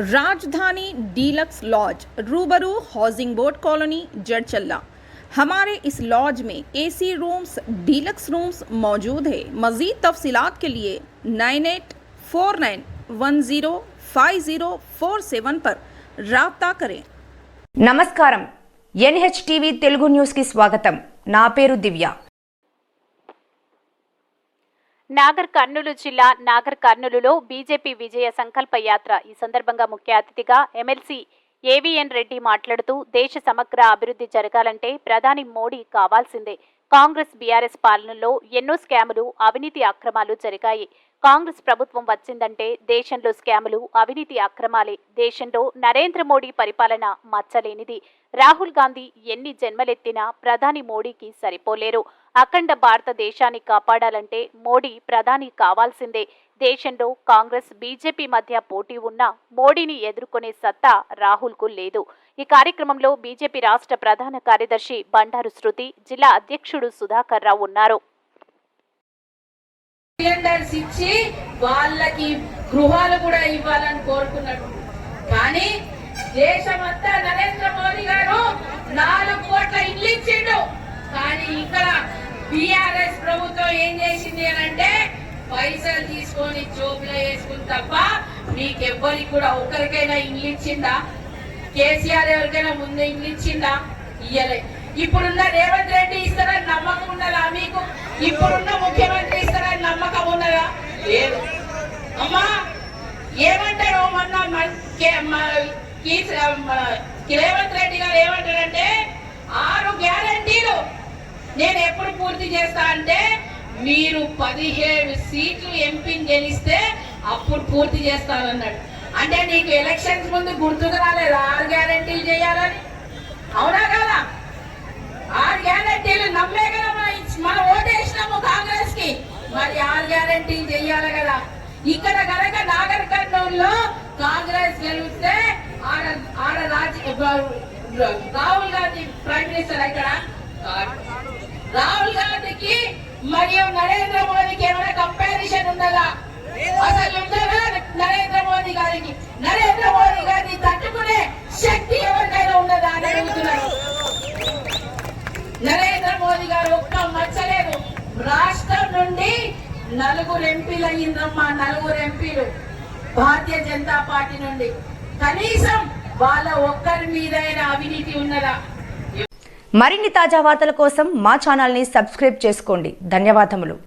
राजधानी deluxe lodge रूबरू housing board colony Jadcherla हमारे इस लॉज में एसी रूम्स डीलक्स रूम्स मौजूद है मज़ीद तफसीलात के लिए nine eight four nine one zero five zero four seven पर रबता करें నమస్కారం ఎన్హెచ్ టీవీ తెలుగు న్యూస్కి స్వాగతం నా పేరు దివ్య నాగర్ కర్నూలు జిల్లా నాగర్ కర్నూలులో బీజేపీ విజయ సంకల్ప యాత్ర ఈ సందర్భంగా ముఖ్య అతిథిగా ఎమ్మెల్సీ ఏవిఎన్ రెడ్డి మాట్లాడుతూ దేశ సమగ్ర అభివృద్ధి జరగాలంటే ప్రధాని మోడీ కావాల్సిందే. కాంగ్రెస్ బీఆర్ఎస్ పాలనలో ఎన్నో స్కాములు అవినీతి అక్రమాలు జరిగాయి. కాంగ్రెస్ ప్రభుత్వం వచ్చిందంటే దేశంలో స్కాములు అవినీతి అక్రమాలే. దేశంలో నరేంద్ర మోడీ పరిపాలన మచ్చలేనిది. రాహుల్ గాంధీ ఎన్ని జన్మలెత్తినా ప్రధాని మోడీకి సరిపోలేరు. అఖండ భారతదేశాన్ని కాపాడాలంటే మోడీ ప్రధాని కావాల్సిందే. దేశంలో కాంగ్రెస్ బీజేపీ మధ్య పోటీ ఉన్న మోడీని ఎదుర్కొనే సత్తా రాహుల్కు లేదు. ఈ కార్యక్రమంలో బీజేపీ రాష్ట్ర ప్రధాన కార్యదర్శి బండారు శృతి జిల్లా అధ్యక్షుడు సుధాకర్ రావు ఉన్నారు. ఇచ్చి వాళ్ళకి గృహాలు కూడా ఇవ్వాలని కోరుకున్నాడు కానీ దేశమంతా నరేంద్ర మోదీ గారు నాలుగు కోట్ల ఇల్లు ఇచ్చిండు. కానీ ఇక్కడ బిఆర్ఎస్ ప్రభుత్వం ఏం చేసింది అని అంటే పైసలు తీసుకొని జోబులో వేసుకుని తప్ప మీకెవ్వరికి కూడా ఒకరికైనా ఇల్లు ఇచ్చిందా? కేసీఆర్ ఎవరికైనా ముందు ఇచ్చిందా? ఇయ్యలే. ఇప్పుడున్న రేవంత్ రెడ్డి ఇస్తారని నమ్మకం ఉన్నదా మీకు? ఇప్పుడున్న ముఖ్యమంత్రి ఇస్తారని నమ్మకం ఉన్నదా? లేదు. అమ్మా ఏమంటారు? మొన్న కే- కీ- రేవంత్ రెడ్డి గారు ఏమంటారంటే ఆరు గ్యారంటీలు నేను ఎప్పుడు పూర్తి చేస్తా అంటే మీరు పదిహేడు సీట్లు ఎంపీని గెలిస్తే అప్పుడు పూర్తి చేస్తానన్నాడు. అంటే నీకు ఎలక్షన్స్ ముందు గుర్తుకు రాలేదా? అవునా కదా? ఆరు గ్యారంటీలు నమ్మే కదా మనం ఓటేసినాము కాంగ్రెస్కి మరి ఆరు గ్యారంటీలు చెయ్యాలి కదా. ఇక్కడ కనుక నాగర్ కర్నూలులో కాంగ్రెస్ గెలిస్తే ఆడ ఆడ రాజ రాహుల్ గాంధీ ప్రైమ్ మినిస్టర్ ఇక్కడ రాహుల్ గాంధీకి మరియు నరేంద్ర మోదీకి ఏమైనా నలుగురు ఎంపీలు అయ్యిందమ్మా నలుగురు ఎంపీలు. భారతీయ జనతా పార్టీ నుండి. కనీసం వాళ్ళ ఒక్కరి మీదైనా అవినీతి ఉన్నదా? మరిన్ని తాజా వార్తల కోసం మా ఛానల్ని సబ్స్క్రైబ్ చేసుకోండి. ధన్యవాదములు.